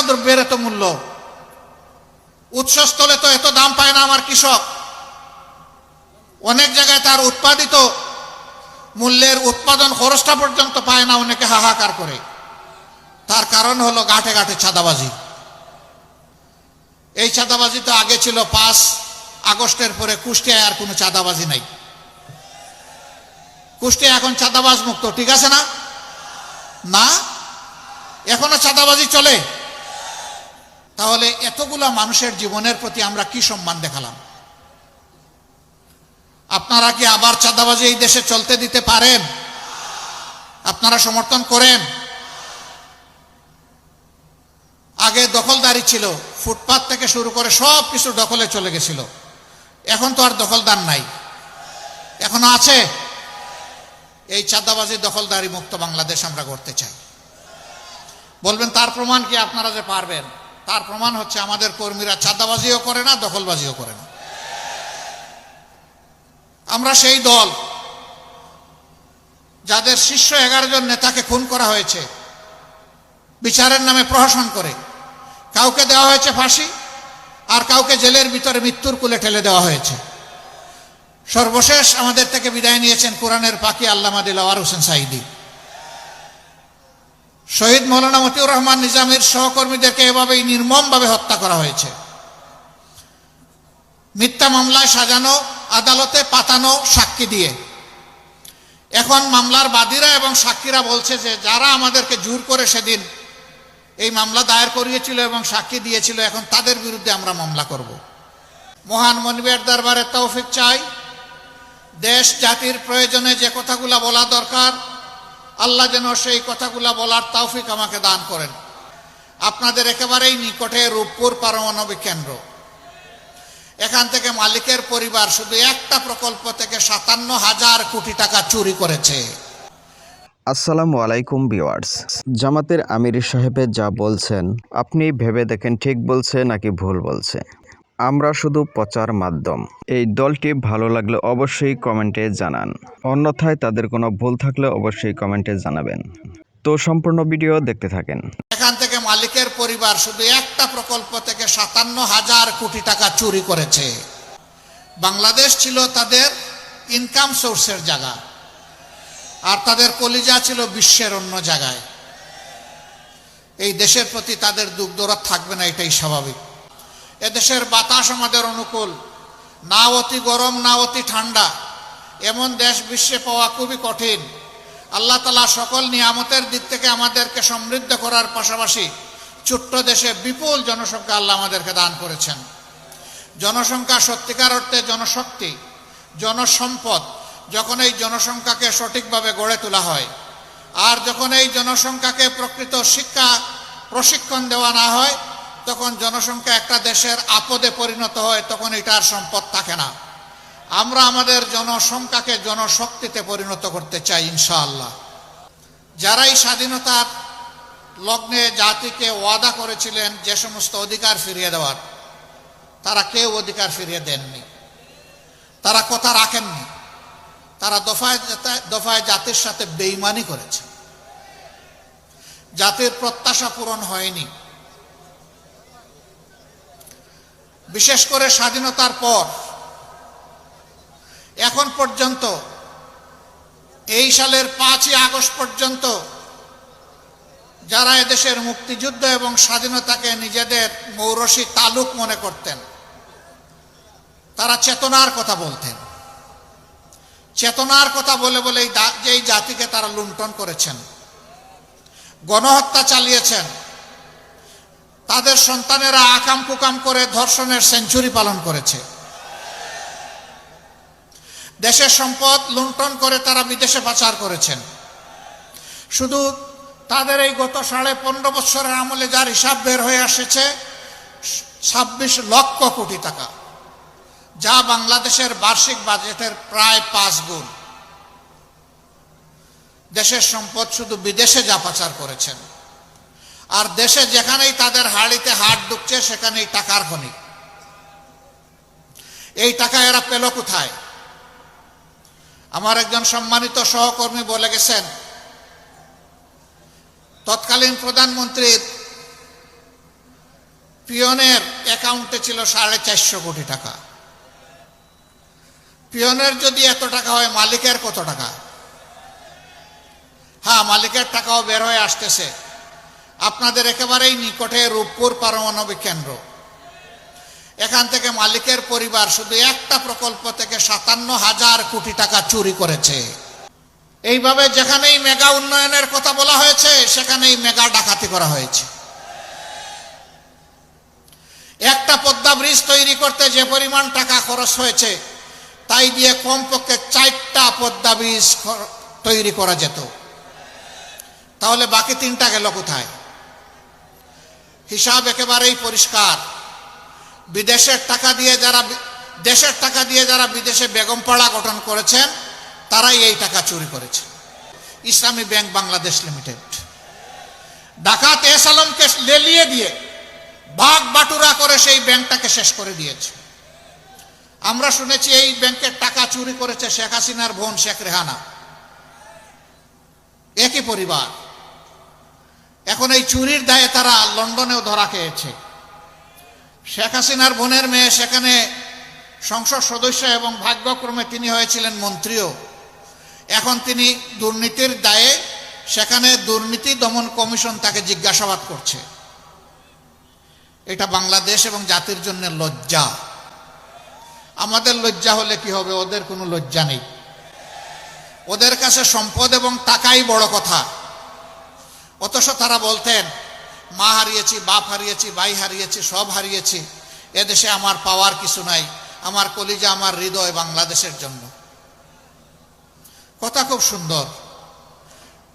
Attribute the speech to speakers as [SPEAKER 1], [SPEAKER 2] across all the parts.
[SPEAKER 1] দ্রব্যের এত মূল্য? উৎসস্থলে তো এত দাম পায় না আমার কৃষক। অনেক জায়গায় তার উৎপাদিত মূল্যের উৎপাদন খরচটা পর্যন্ত পায় না, অনেকে হাহাকার করে। তার কারণ হলো গাঁটে গাঁটে চাঁদাবাজি। এই চাঁদাবাজি তো আগে ছিল পাঁচ আগস্টের পরে কুষ্টিয়ায় আর কোনো চাঁদাবাজি নাই। কুষ্টিয়া এখন চাঁদাবাজ মুক্ত, ঠিক আছে না? না? এখনও চাঁদাবাজি চলে? তাহলে এতগুলা মানুষের জীবনের প্রতি আমরা কি সম্মান দেখালাম? আপনারা কি আবার চাঁদাবাজি এই দেশে চলতে দিতে পারেন? আপনারা সমর্থন করেন? আগে দখলদারি ছিল, ফুটপাত থেকে শুরু করে সব কিছু দখলে চলে গেছিল। এখন তো আর দখলদার নাই। এখনও আছে? এই চাঁদাবাজি দখলদারি মুক্ত বাংলাদেশ আমরা করতে চাই। বলবেন তার প্রমাণ কি আপনারা যে পারবেন? তার প্রমাণ হচ্ছে আমাদের কর্মীরা চাঁদাবাজিও করে না, দখলবাজিও করে না। আমরা সেই দল যাদের শীর্ষ এগারো জন নেতাকে খুন করা হয়েছে, বিচারের নামে প্রহসন করে, কাউকে দেওয়া হয়েছে ফাঁসি আর কাউকে জেলের ভিতরে মৃত্যুর কুলে ঠেলে দেওয়া হয়েছে। সর্বশেষ আমাদের থেকে বিদায় নিয়েছেন কোরআনের পাখি আল্লামা দিলাওয়ার হোসেন সাইদি শহীদ মৌলানা মতিউর রহমান নিজামের সহকর্মীদেরকে এভাবেই নির্মমভাবে হত্যা করা হয়েছে। মিথ্যা মামলায় সাজানো, আদালতে পাতানো সাক্ষী দিয়ে। এখন মামলার বাদীরা এবং সাক্ষীরা বলছে যে যারা আমাদেরকে জোর করে সেদিন এই মামলা দায়ের করিয়েছিল এবং সাক্ষী দিয়েছিল, এখন তাদের বিরুদ্ধে আমরা মামলা করব। মহান মনিবের দরবারে তৌফিক চাই। দেশ জাতির প্রয়োজনে যে কথাগুলা বলা দরকার আল্লাহ যেন সেই কথাগুলা বলার তৌফিক আমাকে দান করেন। আপনাদের একেবারেই নিকটে রূপপুর পারমাণবিক কেন্দ্র। এখান থেকে মালিকের পরিবার শুধু একটা প্রকল্প থেকে সাতান্ন হাজার কোটি টাকা চুরি করেছে।
[SPEAKER 2] আসসালামু আলাইকুম ভিওয়ার্স জামাতের আমির সাহেবের যা বলছেন, আপনি ভেবে দেখেন ঠিক বলছে নাকি ভুল বলছে। আমরা শুধু প্রচার মাধ্যম। এই দলটি ভালো লাগলে অবশ্যই কমেন্টে জানান। অন্যথায় তাদের কোনো ভুল থাকলে অবশ্যই কমেন্টে জানাবেন। তো সম্পূর্ণ ভিডিও দেখতে থাকেন।
[SPEAKER 1] এখান থেকে মালিকের পরিবার শুধু একটা প্রকল্প থেকে সাতান্ন হাজার কোটি টাকা চুরি করেছে। বাংলাদেশ ছিল তাদের ইনকাম সোর্সের জায়গা। আর তাদের কলিজা ছিল বিশ্বের অন্য জায়গায়। এই দেশের প্রতি তাদের দুঃখ দৌড়াত থাকবে না, এটাই স্বাভাবিক। এদেশের বাতাস আমাদের অনুকূল। না অতি গরম, না অতি ঠান্ডা। এমন দেশ বিশ্বে পাওয়া খুবই কঠিন। আল্লাহ তালা সকল নিয়ামতের দিক থেকে আমাদেরকে সমৃদ্ধ করার পাশাপাশি ছোট্ট দেশে বিপুল জনসংখ্যা আল্লাহ আমাদেরকে দান করেছেন। জনসংখ্যা সত্যিকার অর্থে জনশক্তি, জনসম্পদ, যখন এই জনসংখ্যাকে সঠিকভাবে গড়ে তোলা হয়। আর যখন এই জনসংখ্যাকে প্রকৃত শিক্ষা, প্রশিক্ষণ দেওয়া না হয় তখন জনসংখ্যা একটা দেশের আপদে পরিণত হয়, তখন এটার সম্পদ থাকে না। আমরা আমাদের জনসংখ্যাকে জনশক্তিতে পরিণত করতে চাই, ইনশাআল্লাহ। যারাই স্বাধীনতার লগ্নে জাতিকে ওয়াদা করেছিলেন যে সমস্ত অধিকার ফিরিয়ে দেওয়ার, তারা কেউ অধিকার ফিরিয়ে দেননি। তারা কথা রাখেননি। তারা দফায় দফায় জাতির সাথে বেইমানি করেছে। জাতির প্রত্যাশা পূরণ হয়নি। বিশেষ করে স্বাধীনতার পর, এখন পর্যন্ত, এই সালের পাঁচই আগস্ট পর্যন্ত, যারা এদেশের মুক্তিযুদ্ধ এবং স্বাধীনতাকে নিজেদের মৌরসী তালুক মনে করতেন, তারা চেতনার কথা বলতেন। চেতনার কথা বলে বলে এই জাতিকে তারা লুণ্ঠন করেছেন, গণহত্যা চালিয়েছেন তাদের সন্তানেরা আকাম কুকাম করে ধর্ষণের সেঞ্চুরি পালন করেছে। দেশের সম্পদ লুণ্ঠন করে তারা বিদেশে পাচার করেছেন। শুধু তাদের এই গত সাড়ে পনেরো বছরের আমলে যার হিসাব বের হয়ে আসেছে ছাব্বিশ লক্ষ কোটি টাকা, যা বাংলাদেশের বার্ষিক বাজেটের প্রায় পাঁচ গুণ। দেশের সম্পদ শুধু বিদেশে যা পাচার করেছেন। আর দেশে যেখানেই তাদের হাড়িতে হাট ঢুকছে, সেখানেই টাকার খনি। এই টাকা এরা পেল কোথায়? আমার একজন সম্মানিত সহকর্মী বলে গেছেন, তৎকালীন প্রধানমন্ত্রীর পিয়নের অ্যাকাউন্টে ছিল সাড়ে চারশো কোটি টাকা। পিয়নের যদি এত টাকা হয়, মালিকের কত টাকা? হ্যাঁ মালিকের টাকাও বের হয়ে আসতেছে। আপনাদের একেবারেই নিকটে রূপপুর পারমাণবিক কেন্দ্র। এখান থেকে মালিকের পরিবার শুধু একটা প্রকল্প থেকে সাতান্ন হাজার কোটি টাকা চুরি করেছে। এইভাবে যেখানেই মেগা উন্নয়নের কথা বলা হয়েছে, সেখানেই মেগা ডাকাতি করা হয়েছে। একটা পদ্মা ব্রিজ তৈরি করতে যে পরিমাণ টাকা খরচ হয়েছে, তাই দিয়ে কমপক্ষে চারটা পদ্মা ব্রিজ তৈরি করা যেত। তাহলে বাকি তিনটা গেল কোথায়? হিসাব একেবারেই পরিষ্কার। বিদেশের টাকা দিয়ে যারা দেশের টাকা দিয়ে যারা বিদেশে বেগমপাড়া গঠন করেছেন, তারাই এই টাকা চুরি করেছে। Islami bank Bangladesh limited. ডাকাত এস আলমকে লেলিয়ে দিয়ে ভাগ বাটুরা করে সেই ব্যাংকটাকে শেষ করে দিয়েছে। আমরা শুনেছি এই ব্যাংকের টাকা চুরি করেছে শেখ হাসিনার বোন শেখ রেহানা। একই পরিবার। এখন এই চুরির দায়ে তারা লন্ডনেও ধরা খেয়েছে। শেখ হাসিনার বোনের মেয়ে সেখানে সংসদ সদস্য এবং ভাগ্যক্রমে তিনি হয়েছিলেন মন্ত্রীও। এখন তিনি দুর্নীতির দায়ে সেখানে দুর্নীতি দমন কমিশন তাকে জিজ্ঞাসাবাদ করছে। এটা বাংলাদেশ এবং জাতির জন্য লজ্জা। আমাদের লজ্জা হলে কি হবে? ওদের কোনো লজ্জা নেই। ওদের কাছে সম্পদ এবং টাকাই বড় কথা। অথচ তারা বলতেন, মা হারিয়েছি, বাপ হারিয়েছি, ভাই হারিয়েছি, সব হারিয়েছি। এদেশে আমার পাওয়ার কিছু নাই। আমার কলিজা, আমার হৃদয় বাংলাদেশের জন্য। কথা খুব সুন্দর।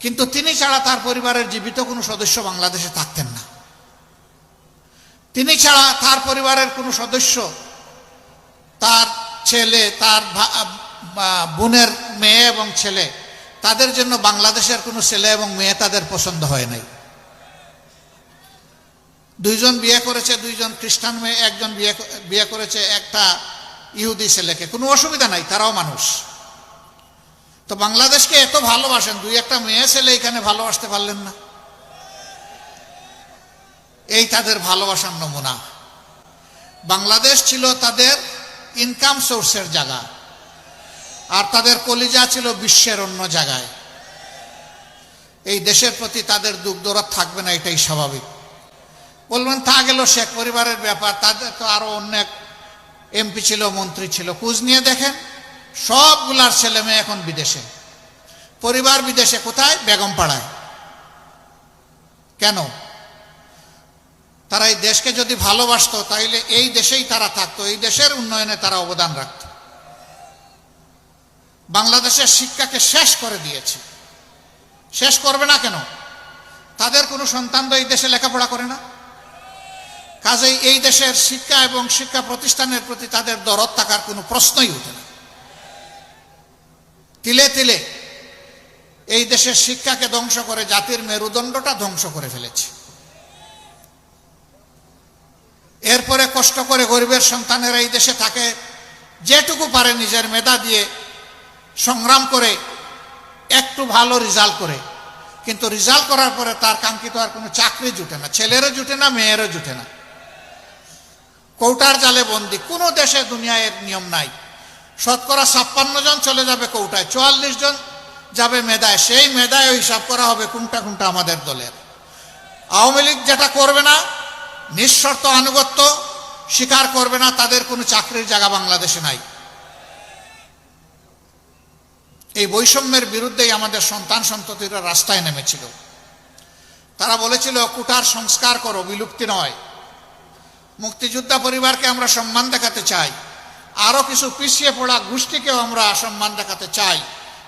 [SPEAKER 1] কিন্তু তিনি ছাড়া তার পরিবারের জীবিত কোনো সদস্য বাংলাদেশে থাকতেন না। তিনি ছাড়া তার পরিবারের কোনো সদস্য তার ছেলে, তার বোনের মেয়ে এবং ছেলে তাদের জন্য বাংলাদেশের কোনো ছেলে এবং মেয়ে তাদের পছন্দ হয় নাই। দুইজন বিয়ে করেছে, দুইজন খ্রিস্টান মেয়ে, একজন বিয়ে বিয়ে করেছে একটা ইহুদি ছেলেকে। কোনো অসুবিধা নাই, তারাও মানুষ। তো বাংলাদেশকে এত ভালোবাসেন, দুই একটা মেয়ে ছেলে এখানে ভালোবাসতে পারলেন না। এই তাদের ভালোবাসার নমুনা। বাংলাদেশ ছিল তাদের ইনকাম সোর্সের জায়গা। আর তাদের কলিজা ছিল বিশ্বের অন্য জায়গায়। এই দেশের প্রতি তাদের দুঃখ দৌড়াত থাকবে না, এটাই স্বাভাবিক। বলবেন, তা গেল শেখ পরিবারের ব্যাপার, তাদের তো আরও অনেক এমপি ছিল, মন্ত্রী ছিল কুজ নিয়ে দেখেন, সবগুলার ছেলে মেয়ে এখন বিদেশে। পরিবার বিদেশে কোথায়? বেগম পাড়ায় কেন? তারা এই দেশকে যদি ভালোবাসতো, তাইলে এই দেশেই তারা থাকতো, এই দেশের উন্নয়নে তারা অবদান রাখত। বাংলাদেশের শিক্ষাকে শেষ করে দিয়েছে। শেষ করবে না কেন? তাদের কোনো সন্তান তো এই দেশে লেখাপড়া করে না। কাজেই এই দেশের শিক্ষা এবং শিক্ষা প্রতিষ্ঠানের প্রতি তাদের দরদ থাকার কোনো প্রশ্নই উঠে না। তিলে তিলে এই দেশের শিক্ষাকে ধ্বংস করে জাতির মেরুদণ্ডটা ধ্বংস করে ফেলেছে। এরপরে কষ্ট করে গরিবের সন্তানেরা এই দেশে থাকে, যেটুকু পারে নিজের মেধা দিয়ে সংগ্রাম করে, একটু ভালো রেজাল্ট করে। কিন্তু রেজাল্ট করার পরে তার কাঙ্ক্ষিত আর কোনো চাকরি জুটে না, ছেলেরও জুটে না, মেয়েরও জুটে না। কৌটার জালে বন্দি, কোনো দেশে দুনিয়ায় এর নিয়ম নাই। শতকরা ছাপ্পান্ন জন চলে যাবে কৌটায়, চুয়াল্লিশ জন যাবে মেধায় সেই মেধায় হিসাব করা হবে কোনটা কোনটা আমাদের দলের। আওয়ামী লীগ যেটা করবে না, নিঃশর্ত আনুগত্য স্বীকার করবে না, তাদের কোনো চাকরির জায়গা বাংলাদেশে নাই। এই বৈষম্যের বিরুদ্ধেই আমাদের সন্তান সন্ততিরা রাস্তায় নেমেছিল। তারা বলেছিল কুটার সংস্কার করো, বিলুপ্তি নয়। মুক্তিযোদ্ধা পরিবারকে আমরা সম্মান দেখাতে চাই। আরও কিছু পিছিয়ে পড়া গোষ্ঠীকেও আমরা সম্মান দেখাতে চাই,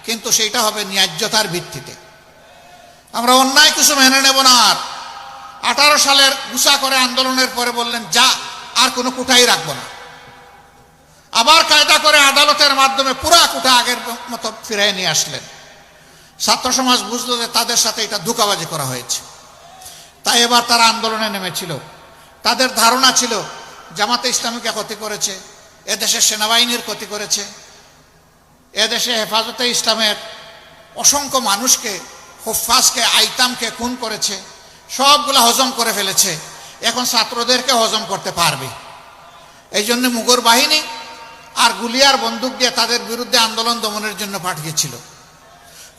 [SPEAKER 1] কিন্তু সেইটা হবে ন্যায্যতার ভিত্তিতে। আমরা অন্যায় কিছু মেনে নেব না আর। আঠারো সালের গুসা করে আন্দোলনের পরে বললেন, যা, আর কোনো কুটাই রাখব না। আবার কায়দা করে আদালতের মাধ্যমে পুরা কুটা আগের মতো ফিরিয়ে নিয়ে আসলেন। ছাত্র সমাজ বুঝলো যে তাদের সাথে এটা ধোকাবাজি করা হয়েছে। তাই এবার তারা আন্দোলনে নেমেছিল। তাদের ধারণা ছিল, জামাতে ইসলামীকে ক্ষতি করেছে, এদেশের সেনাবাহিনীর ক্ষতি করেছে, এদেশে হেফাজতে ইসলামের অসংখ্য মানুষকে হুফাজকে আইতামকে খুন করেছে, সবগুলা হজম করে ফেলেছে। এখন ছাত্রদেরকে হজম করতে পারবে। এই জন্য মুগর বাহিনী আর গুলিয়ার বন্দুক দিয়ে তাদের বিরুদ্ধে আন্দোলন দমনের জন্য পাঠিয়েছিল।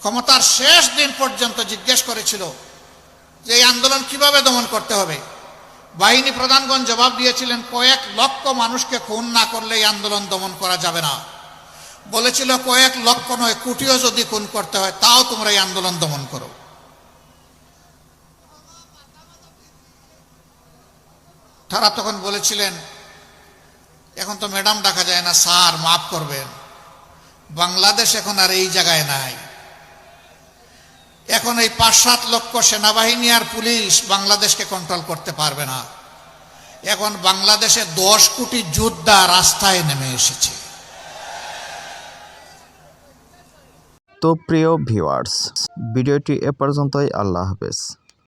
[SPEAKER 1] ক্ষমতার শেষ দিন পর্যন্ত জিজ্ঞেস করেছিল যে এই আন্দোলন কীভাবে দমন করতে হবে। বাহিনী প্রধানগণ জবাব দিয়েছিলেন, কয়েক লক্ষ মানুষকে খুন না করলে এই আন্দোলন দমন করা যাবে না। বলেছিল, কয়েক লক্ষ নয়, কোটিও যদি খুন করতে হয়, তাও তোমরা এই আন্দোলন দমন করো। তারা তখন বলেছিলেন এখন তো ম্যাডাম ডাকা যায় না, স্যার মাফ করবেন। বাংলাদেশ এখন আর এই জায়গায় নাই। এখন এই পাঁচ সাত লক্ষ সেনাবাহিনী আর পুলিশ বাংলাদেশকে কন্ট্রোল করতে পারবে না। এখন বাংলাদেশে দশ কোটি যোদ্ধা রাস্তায় নেমে এসেছে।
[SPEAKER 2] তো প্রিয় ভিউয়ার্স, ভিডিওটি এ পর্যন্তই। আল্লাহ হাফেজ।